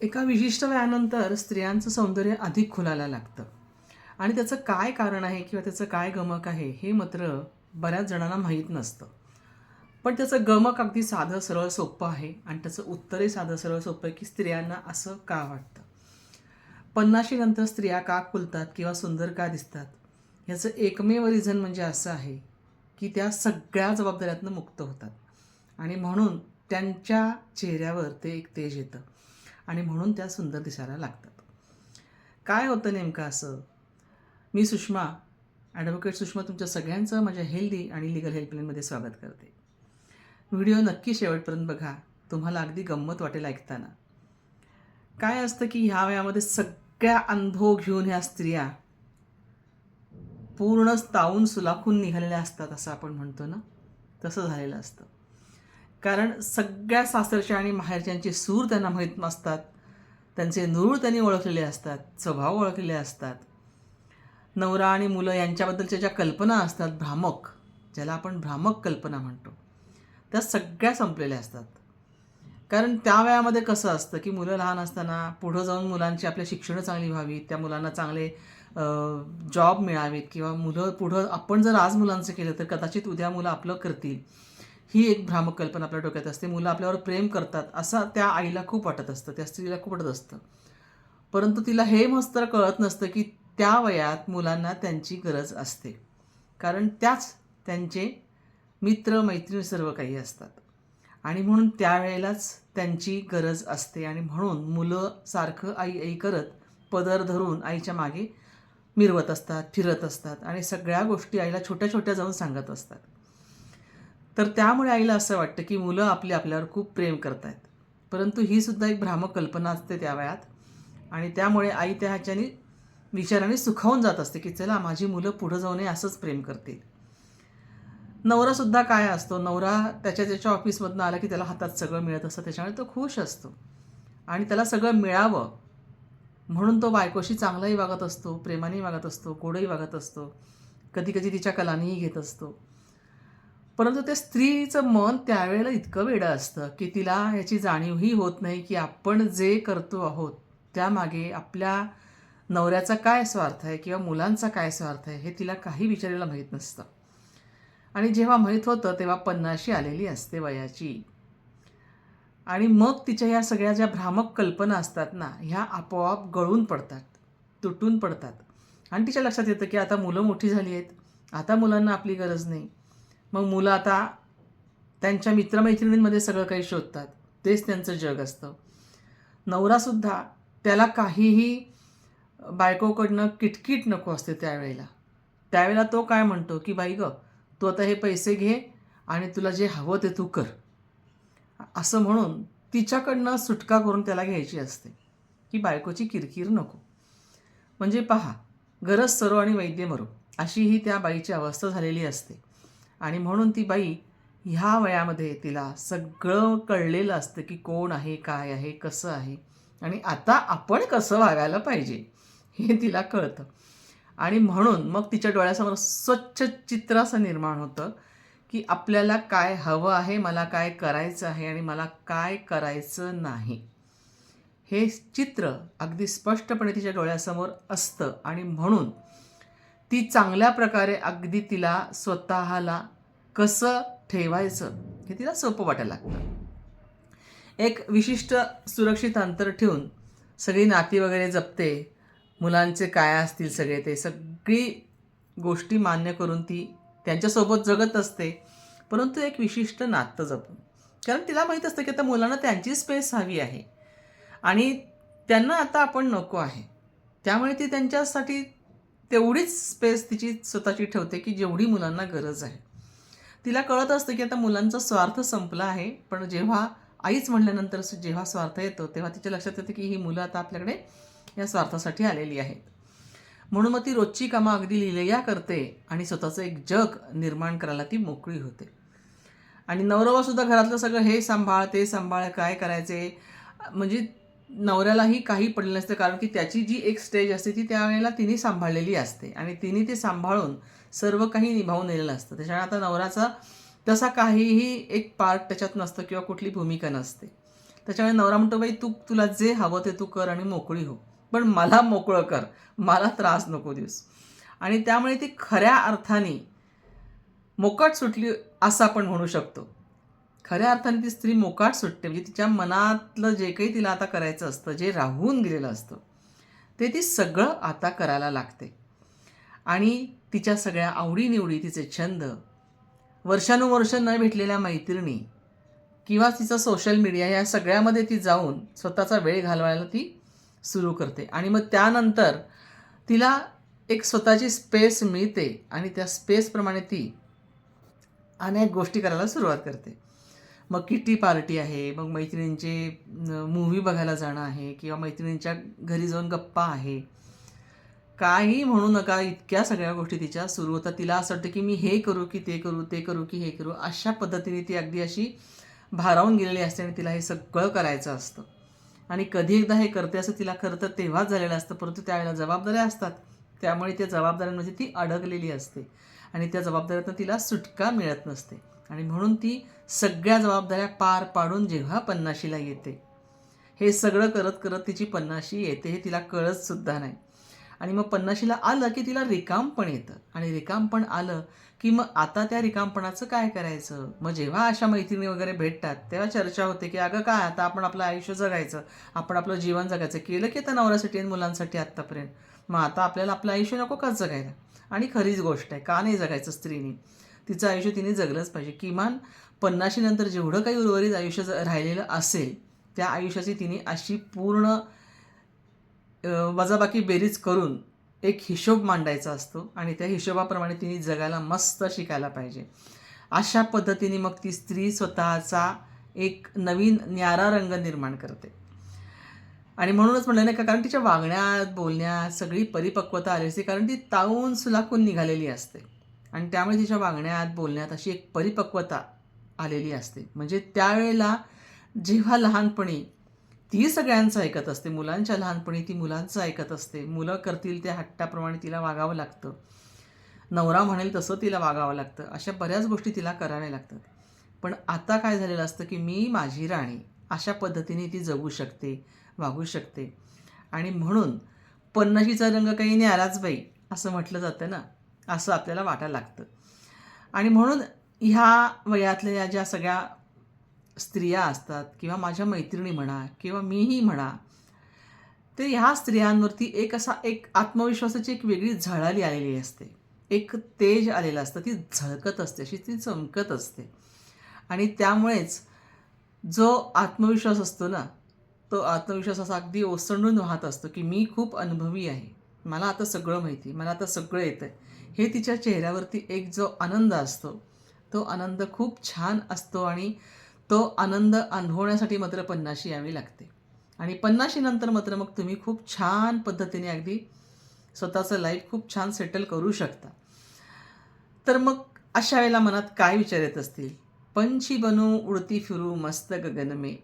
एका विशिष्ट वयानंतर स्त्रियांचं सौंदर्य अधिक खुलायला लागतं. आणि त्याचं काय कारण आहे किंवा त्याचं काय गमक आहे हे मात्र बऱ्याच जणांना माहीत नसतं. पण त्याचं गमक अगदी साधं सरळ सोपं आहे आणि त्याचं उत्तरही साधं सरळ सोपं आहे की स्त्रियांना असं का वाटतं? पन्नाशीनंतर स्त्रिया का खुलतात किंवा सुंदर का दिसतात? याचं एकमेव रिझन म्हणजे असं आहे की त्या सगळ्या जबाबदाऱ्यातनं मुक्त होतात. आणि म्हणून त्यांच्या चेहऱ्यावर ते एक तेज येतं. आणि म्हणून त्या सुंदर दिसायला लागतात. काय होतं नेमकं असं? मी सुषमा ॲडव्होकेट सुषमा तुमच्या सगळ्यांचं माझ्या हेल्दी आणि लिगल हेल्पलाईनमध्ये स्वागत करते. व्हिडिओ नक्की शेवटपर्यंत बघा. तुम्हाला अगदी गंमत वाटेल ऐकताना. काय असतं की ह्या वयामध्ये सगळ्या अनुभव घेऊन ह्या स्त्रिया पूर्ण तावून सुलाखून निघालेल्या असतात असं आपण म्हणतो ना? तसं झालेलं असतं. कारण सगळ्या सासरच्या आणि माहेरच्यांचे सूर त्यांना माहीत नसतात. त्यांचे नूर त्यांनी ओळखलेले असतात स्वभाव ओळखलेले असतात. नवरा आणि मुलं यांच्याबद्दलच्या ज्या कल्पना असतात भ्रामक ज्याला आपण भ्रामक कल्पना म्हणतो त्या सगळ्या संपलेल्या असतात. कारण त्या वयामध्ये कसं असतं की मुलं लहान असताना पुढं जाऊन मुलांची आपल्या शिक्षणं चांगली व्हावीत त्या मुलांना चांगले जॉब मिळावेत किंवा मुलं पुढं आपण जर आज मुलांचं केलं तर कदाचित उद्या मुलं आपलं करतील. ही एक भ्रामक कल्पना आपल्या डोक्यात असते. मुलं आपल्यावर प्रेम करतात असं त्या आईला खूप वाटत असतं त्या स्त्रीला खूप वाटत असतं. परंतु तिला हे मस्त कळत नसतं की त्या वयात मुलांना त्यांची गरज असते. कारण त्याच त्यांचे मित्र मैत्रीण सर्व काही असतात. आणि म्हणून त्यावेळेलाच त्यांची गरज असते. आणि म्हणून मुलं सारखं आई आई करत पदर धरून आईच्या मागे मिरवत असतात फिरत असतात आणि सगळ्या गोष्टी आईला छोट्या छोट्या जाऊन सांगत असतात. तर त्यामुळे आईला असं वाटतं की मुलं आपली आपल्यावर खूप प्रेम करत आहेत परंतु ही सुद्धा एक भ्रामक कल्पना असते त्या वयात. आणि त्यामुळे आई त्या ह्याच्याने विचाराने सुखावून जात असते की चला माझी मुलं पुढं जाऊ नये असंच प्रेम करतील. नवरासुद्धा काय असतो? नवरा त्याच्या त्याच्या ऑफिसमधनं आला की त्याला हातात सगळं मिळत असतं त्याच्यामुळे तो खुश असतो. आणि त्याला सगळं मिळावं म्हणून तो बायकोशी चांगलाही वागत असतो प्रेमानेही वागत असतो गोडही वागत असतो. कधी कधी तिच्या कलानेही घेत असतो. परंतु त्या स्त्रीचं मन त्यावेळेला इतकं वेडं असतं की तिला याची जाणीवही होत नाही की आपण जे करतो आहोत त्यामागे आपल्या नवऱ्याचा काय स्वार्थ आहे किंवा मुलांचा काय स्वार्थ आहे हे तिला काही विचारायला माहीत नसतं. आणि जेव्हा माहीत होतं तेव्हा पन्नाशी आलेली असते वयाची. आणि मग तिच्या या सगळ्या ज्या भ्रामक कल्पना असतात ना ह्या आपोआप गळून पडतात तुटून पडतात. आणि तिच्या लक्षात येतं की आता मुलं मोठी झाली आहेत आता मुलांना आपली गरज नाही. मग मुलं आता त्यांच्या मित्रमैत्रिणींमध्ये सगळं काही शोधतात. तेच त्यांचं जग असतं. नवरासुद्धा त्याला काहीही बायकोकडनं किटकिट नको असते त्यावेळेला. त्यावेळेला तो काय म्हणतो की बाई गं तू आता हे पैसे घे आणि तुला जे हवं ते तू कर. असं म्हणून तिच्याकडनं सुटका करून त्याला घ्यायची असते. की बायकोची किरकिर नको. म्हणजे पहा गरज सरो आणि वैद्य मरो अशी ही त्या बाईची अवस्था झालेली असते. आणि म्हणून ती बाई ह्या वयामध्ये तिला सगळं कळलेलं असतं की कोण आहे काय आहे कसं आहे. आणि आता आपण कसं वागायला पाहिजे हे तिला कळतं. आणि म्हणून मग तिच्या डोळ्यासमोर स्वच्छ चित्र असं निर्माण होतं की आपल्याला काय हवं आहे मला काय करायचं आहे आणि मला काय करायचं नाही. हे चित्र अगदी स्पष्टपणे तिच्या डोळ्यासमोर असतं आणि म्हणून ती चांगल्या प्रकारे अगदी तिला स्वतःला कसं ठेवायचं हे तिला सोपं वाटायला लागतं. एक विशिष्ट सुरक्षित अंतर ठेवून सगळी नाती वगैरे जपते मुलांचे काय असतील सगळे ते सगळी गोष्टी मान्य करून ती त्यांच्यासोबत जगत असते परंतु एक विशिष्ट नातं जपून. कारण तिला माहीत असतं की आता मुलांना त्यांची स्पेस हवी आहे आणि त्यांना आता आपण नको आहे. त्यामुळे ती त्यांच्यासाठी तेवढीच स्पेस तिची स्वतःची ठेवते की जेवढी मुलांना गरज आहे. तिला कळत असतं की आता मुलांचा स्वार्थ संपला आहे पण जेव्हा आईच म्हणल्यानंतर जेव्हा स्वार्थ येतो तेव्हा तिच्या लक्षात येतं की ही मुलं आता आपल्याकडे या स्वार्थासाठी आलेली आहेत. म्हणून मग ती रोजची कामं अगदी लिलया करते आणि स्वतःचं एक जग निर्माण करायला ती मोकळी होते. आणि नवरवासुद्धा घरातलं सगळं हे सांभाळ ते सांभाळ काय करायचे? म्हणजे नवऱ्यालाही काही पडलं नसतं कारण की त्याची जी एक स्टेज असते ती त्यावेळेला तिने सांभाळलेली असते. आणि तिने ते सांभाळून सर्व काही निभावून नेलेलं असतं. त्याच्यामुळे आता नवराचा तसा काहीही एक पार्ट त्याच्यात नसतं किंवा कुठली भूमिका नसते. त्याच्यामुळे नवरा म्हणतो बाई तू तुला जे हवं ते तू कर आणि मोकळी हो. पण मला मोकळं कर. मला त्रास नको देऊस. आणि त्यामुळे ती खऱ्या अर्थाने मोकाट सुटली असं आपण म्हणू शकतो. खऱ्या अर्थाने ती स्त्री मोकाट सुटते. म्हणजे तिच्या मनातलं जे काही तिला आता करायचं असतं जे राहून गेलेलं असतं ते ती सगळं आता करायला लागते. आणि तिच्या सगळ्या आवडीनिवडी तिचे छंद वर्षानुवर्ष न भेटलेल्या मैत्रिणी किंवा तिचं सोशल मीडिया या सगळ्यामध्ये ती जाऊन स्वतःचा वेळ घालवायला ती सुरू करते. आणि मग त्यानंतर तिला एक स्वतःची स्पेस मिळते आणि त्या स्पेसप्रमाणे ती अनेक गोष्टी करायला सुरुवात करते. मग किटी पार्टी आहे मग मैत्रिणींचे मूव्ही बघायला जाणं आहे किंवा मैत्रिणींच्या घरी जाऊन गप्पा आहे. काही म्हणू नका इतक्या सगळ्या गोष्टी तिच्या सुरू होतात. तिला असं वाटतं की मी हे करू की ते करू ते करू की हे करू. अशा पद्धतीने ती अगदी अशी भारावून गेलेली असते आणि तिला हे सगळं करायचं असतं. आणि कधी एकदा हे करते असं तिला खरं तर तेव्हाच झालेलं असतं परंतु त्यावेळेला जबाबदाऱ्या असतात. त्यामुळे त्या जबाबदाऱ्यांमध्ये ती अडकलेली असते. आणि त्या जबाबदाऱ्यातनं तिला सुटका मिळत नसते. आणि म्हणून ती सगळ्या जबाबदाऱ्या पार पाडून जेव्हा पन्नाशीला येते हे सगळं करत करत तिची पन्नाशी येते हे तिला कळतसुद्धा नाही. आणि मग पन्नाशीला आलं की तिला रिकामपण येतं. आणि रिकामपण आलं की मग आता त्या रिकामपणाचं काय करायचं? मग जेव्हा अशा मैत्रिणी वगैरे भेटतात तेव्हा चर्चा होते की अगं काय आता आपण आपलं आयुष्य जगायचं आपण आपलं जीवन जगायचं. केलं की आता नवऱ्यासाठी आणि मुलांसाठी आत्तापर्यंत. मग आता आपल्याला आपलं आयुष्य नको का जगायला? आणि खरीच गोष्ट आहे का नाही जगायचं स्त्रीने? तिचं आयुष्य तिने जगलंच पाहिजे. किमान पन्नाशीनंतर जेवढं काही उर्वरित आयुष्य राहिलेलं असेल त्या आयुष्याची तिने अशी पूर्ण वजाबाकी बेरीज करून एक हिशोब मांडायचा असतो आणि त्या हिशोबाप्रमाणे तिने जगायला मस्त शिकायला पाहिजे. अशा पद्धतीने मग ती स्त्री स्वतःचा एक नवीन न्यारा रंग निर्माण करते. आणि म्हणूनच म्हणलं नाही का कारण तिच्या वागण्यात बोलण्यात सगळी परिपक्वता आली असते कारण ती तावून सुलाखून निघालेली असते. आणि त्यामुळे तिच्या वागण्यात बोलण्यात अशी एक परिपक्वता आलेली असते. म्हणजे त्यावेळेला जेव्हा लहानपणी ती सगळ्यांचं ऐकत असते. मुलांच्या लहानपणी ती मुलांचं ऐकत असते. मुलं करतील त्या हट्टाप्रमाणे तिला वागावं लागतं. नवरा म्हणेल तसं तिला वागावं लागतं. अशा बऱ्याच गोष्टी तिला कराव्या लागतात. पण आता काय झालेलं असतं की मी माझी राणी अशा पद्धतीने ती जगू शकते वागू शकते. आणि म्हणून पन्नाशीचा रंग काही नाही आलाच बाई असं म्हटलं जातं ना. असं आपल्याला वाटायला लागतं. आणि म्हणून ह्या वयातल्या ज्या सगळ्या स्त्रिया असतात किंवा माझ्या मैत्रिणी म्हणा किंवा मीही म्हणा ते ह्या स्त्रियांवरती एक असा एक आत्मविश्वासाची एक वेगळी झळाली आलेली असते. एक तेज आलेलं असतं ती झळकत असते अशी ती चमकत असते. आणि त्यामुळेच जो आत्मविश्वास असतो ना तो आत्मविश्वास असा अगदी ओसंडून वाहत असतो की मी खूप अनुभवी आहे मला आता सगळं माहिती मला आता सगळं येतं हे तिच्या चेहऱ्यावरती एक जो आनंद असतो तो आनंद खूप छान असतो आणि तो आनंद अनुभवण्यासाठी मात्र पन्नाशी यावी लागते. आणि पन्नाशीनंतर मात्र मग तुम्ही खूप छान पद्धतीने अगदी स्वतःचं लाईफ खूप छान सेटल करू शकता. तर मग अशा वेळेला मनात काय विचार येत असतील? पंछी बनू उडती फिरू मस्त गगन में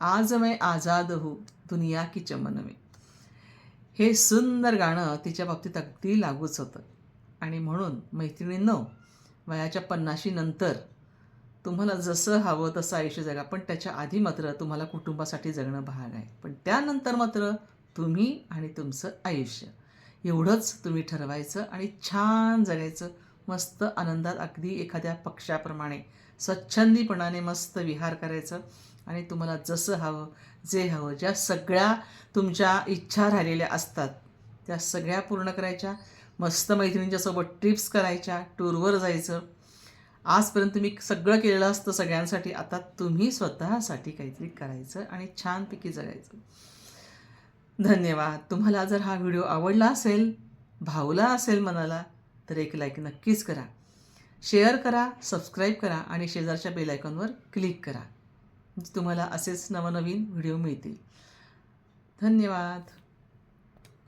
आज मैं आजाद हो दुनिया की चमन में हे सुंदर गाणं तिच्या बाबतीत अगदी लागूच होतं. आणि म्हणून मैत्रिणींनो वयाच्या पन्नाशीनंतर तुम्हाला जसं हवं तसं आयुष्य जगा. पण त्याच्या आधी मात्र तुम्हाला कुटुंबासाठी जगणं भाग आहे. पण त्यानंतर मात्र तुम्ही आणि तुमचं आयुष्य. एवढंच तुम्ही ठरवायचं आणि छान जगायचं. मस्त आनंदात अगदी एखाद्या पक्षाप्रमाणे स्वच्छंदीपणाने मस्त विहार करायचं. आणि तुम्हाला जसं हवं जे हवं ज्या सगळ्या तुमच्या इच्छा राहिलेल्या असतात त्या सगळ्या पूर्ण करायच्या. मस्त मैत्रिणींच्यासोबत ट्रिप्स करायच्या टूरवर जायचं. आजपर्यंत तुम्ही सगळं केलेलं असतं सगळ्यांसाठी. आता तुम्ही स्वतःसाठी काहीतरी करायचं आणि छानपैकी जगायचं. धन्यवाद. तुम्हाला जर हा व्हिडिओ आवडला असेल भावला असेल मनाला तर एक लाईक नक्कीच करा. शेअर करा सबस्क्राईब करा आणि शेजारच्या बेलायकॉनवर क्लिक करा. तुम्हाला असेच नवनवीन व्हिडिओ मिळतील. धन्यवाद.